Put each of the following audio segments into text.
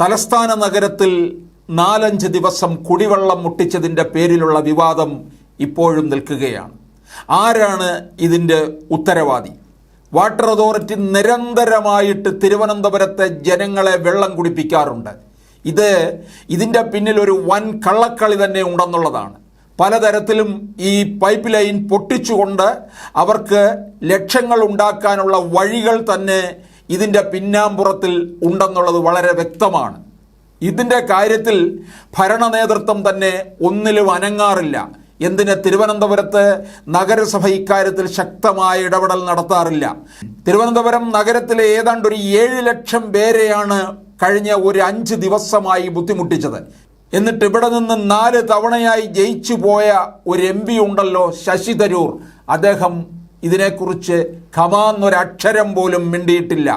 തലസ്ഥാന നഗരത്തിൽ നാലഞ്ച് ദിവസം കുടിവെള്ളം മുട്ടിച്ചതിന്റെ പേരിലുള്ള വിവാദം ഇപ്പോഴും നിൽക്കുകയാണ്. ആരാണ് ഇതിന്റെ ഉത്തരവാദി? വാട്ടർ അതോറിറ്റി നിരന്തരമായിട്ട് തിരുവനന്തപുരത്തെ ജനങ്ങളെ വെള്ളം കുടിപ്പിക്കാറുണ്ട്. ഇത് ഇതിന്റെ പിന്നിൽ ഒരു വൻ കള്ളക്കളി തന്നെ ഉണ്ടെന്നുള്ളതാണ്. പലതരത്തിലും ഈ പൈപ്പ് ലൈൻ പൊട്ടിച്ചുകൊണ്ട് അവർക്ക് ലക്ഷ്യങ്ങൾ ഉണ്ടാക്കാനുള്ള വഴികൾ തന്നെ ഇതിന്റെ പിന്നാമ്പുറത്തിൽ ഉണ്ടെന്നുള്ളത് വളരെ വ്യക്തമാണ്. ഇതിന്റെ കാര്യത്തിൽ ഭരണ നേതൃത്വം തന്നെ ഒന്നിലും അനങ്ങാറില്ല. എന്തിന് തിരുവനന്തപുരത്ത് നഗരസഭ ഇക്കാര്യത്തിൽ ശക്തമായ ഇടപെടൽ നടത്താറില്ല? തിരുവനന്തപുരം നഗരത്തിലെ ഏതാണ്ട് ഒരു ഏഴ് ലക്ഷം പേരെയാണ് കഴിഞ്ഞ ഒരു അഞ്ച് ദിവസമായി ബുദ്ധിമുട്ടിച്ചത്. എന്നിട്ട് ഇവിടെ നിന്ന് നാല് തവണയായി ജയിച്ചു പോയ ഒരു എം ഉണ്ടല്ലോ ശശി തരൂർ. അദ്ദേഹം ഇതിനെക്കുറിച്ച് ഖമാന്നൊരക്ഷരം പോലും മിണ്ടിയിട്ടില്ല.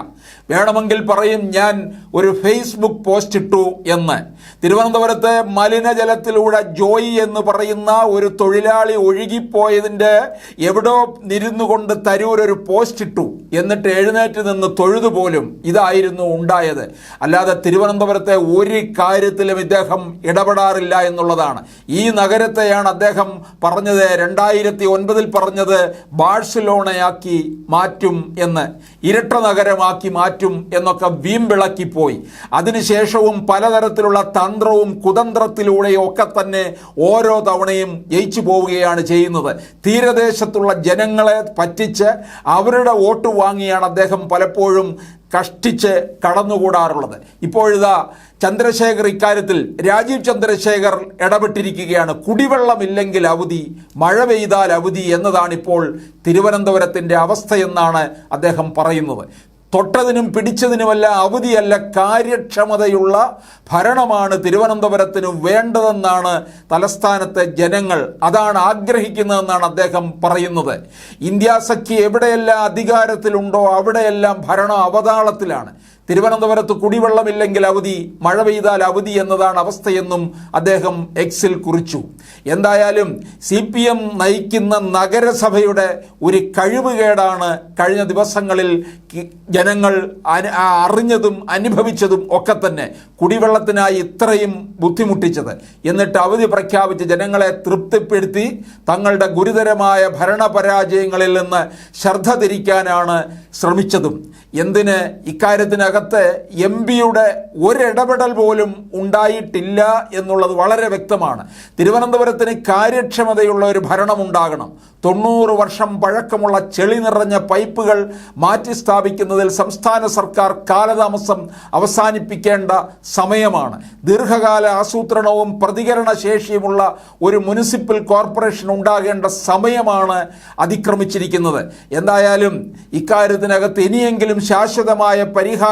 വേണമെങ്കിൽ പറയും ഞാൻ ഒരു ഫേസ്ബുക്ക് പോസ്റ്റ് ഇട്ടു എന്ന്. തിരുവനന്തപുരത്ത് മലിനജലത്തിലൂടെ ജോയി എന്ന് പറയുന്ന ഒരു തൊഴിലാളി ഒഴുകിപ്പോയതിന്റെ എവിടോ നിരുന്നു കൊണ്ട് തരൂർ ഒരു പോസ്റ്റ് ഇട്ടു. എന്നിട്ട് എഴുന്നേറ്റ് നിന്ന് തൊഴുതു പോലും ഇതായിരുന്നു ഉണ്ടായത്. അല്ലാതെ തിരുവനന്തപുരത്തെ ഒരു കാര്യത്തിലും ഇദ്ദേഹം ഇടപെടാറില്ല എന്നുള്ളതാണ്. ഈ നഗരത്തെയാണ് അദ്ദേഹം പറഞ്ഞത് രണ്ടായിരത്തി ഒൻപതിൽ പറഞ്ഞത് ബാഴ്സലോണയാക്കി മാറ്റും എന്ന്. ഇരട്ട നഗരമാക്കി മാറ്റും എന്നൊക്കെ വീമ്പിളക്കിപ്പോയി. അതിനുശേഷവും പലതരത്തിലുള്ള തന്ത്രവും കുതന്ത്രത്തിലൂടെയും ഒക്കെ തന്നെ ഓരോ തവണയും ജയിച്ചു പോവുകയാണ് ചെയ്യുന്നത്. തീരദേശത്തുള്ള ജനങ്ങളെ പറ്റിച്ച് അവരുടെ വോട്ട് വാങ്ങിയാണ് അദ്ദേഹം പലപ്പോഴും കഷ്ടിച്ച് കടന്നുകൂടാറുള്ളത്. ഇപ്പോഴിതാ ചന്ദ്രശേഖർ ഇക്കാര്യത്തിൽ രാജീവ് ചന്ദ്രശേഖർ ഇടപെട്ടിരിക്കുകയാണ്. കുടിവെള്ളമില്ലെങ്കിൽ അവധി മഴ പെയ്താൽ അവധി എന്നതാണിപ്പോൾ തിരുവനന്തപുരത്തിന്റെ അവസ്ഥയെന്നാണ് അദ്ദേഹം പറയുന്നത്. തൊട്ടതിനും പിടിച്ചതിനുമല്ല അവധിയല്ല കാര്യക്ഷമതയുള്ള ഭരണമാണ് തിരുവനന്തപുരത്തിന് വേണ്ടതെന്നാണ് തലസ്ഥാനത്തെ ജനങ്ങൾ അതാണ് ആഗ്രഹിക്കുന്നതെന്നാണ് അദ്ദേഹം പറയുന്നത്. ഇന്ത്യ സഖ്യ എവിടെയെല്ലാം അധികാരത്തിലുണ്ടോ അവിടെയെല്ലാം ഭരണം അവതാളത്തിലാണ്. തിരുവനന്തപുരത്ത് കുടിവെള്ളമില്ലെങ്കിൽ അവധി മഴ പെയ്താൽ അവധി എന്നതാണ് അവസ്ഥയെന്നും അദ്ദേഹം എക്സിൽ കുറിച്ചു. എന്തായാലും സി പി എം നയിക്കുന്ന നഗരസഭയുടെ ഒരു കഴിവുകേടാണ് കഴിഞ്ഞ ദിവസങ്ങളിൽ ജനങ്ങൾ അറിഞ്ഞതും അനുഭവിച്ചതും ഒക്കെ തന്നെ കുടിവെള്ളത്തിനായി ഇത്രയും ബുദ്ധിമുട്ടിച്ചത്. എന്നിട്ട് അവധി പ്രഖ്യാപിച്ച് ജനങ്ങളെ തൃപ്തിപ്പെടുത്തി തങ്ങളുടെ ഗുരുതരമായ ഭരണപരാജയങ്ങളിൽ നിന്ന് ശ്രദ്ധ തിരിക്കാനാണ് ശ്രമിച്ചതും. എന്തിന് ഇക്കാര്യത്തിനകത്ത് എം പിയുടെ ഒരിടപെടൽ പോലും ഉണ്ടായിട്ടില്ല എന്നുള്ളത് വളരെ വ്യക്തമാണ്. തിരുവനന്തപുരത്തിന് കാര്യക്ഷമതയുള്ള ഒരു ഭരണം ഉണ്ടാകണം. തൊണ്ണൂറ് വർഷം പഴക്കമുള്ള ചെളി നിറഞ്ഞ പൈപ്പുകൾ മാറ്റി സ്ഥാപിക്കുന്നതിൽ സംസ്ഥാന സർക്കാർ കാലതാമസം അവസാനിപ്പിക്കേണ്ട സമയമാണ്. ദീർഘകാല ആസൂത്രണവും പ്രതികരണ ശേഷിയുമുള്ള ഒരു മുനിസിപ്പൽ കോർപ്പറേഷൻ ഉണ്ടാകേണ്ട സമയമാണ് അതിക്രമിച്ചിരിക്കുന്നത്. എന്തായാലും ഇക്കാര്യത്തിനകത്ത് ഇനിയെങ്കിലും ശാശ്വതമായ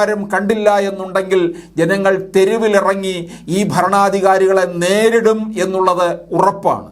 പരിഹാരം കണ്ടില്ല എന്നുണ്ടെങ്കിൽ ജനങ്ങൾ തെരുവിലിറങ്ങി ഈ ഭരണാധികാരികളെ നേരിടും എന്നുള്ളത് ഉറപ്പാണ്.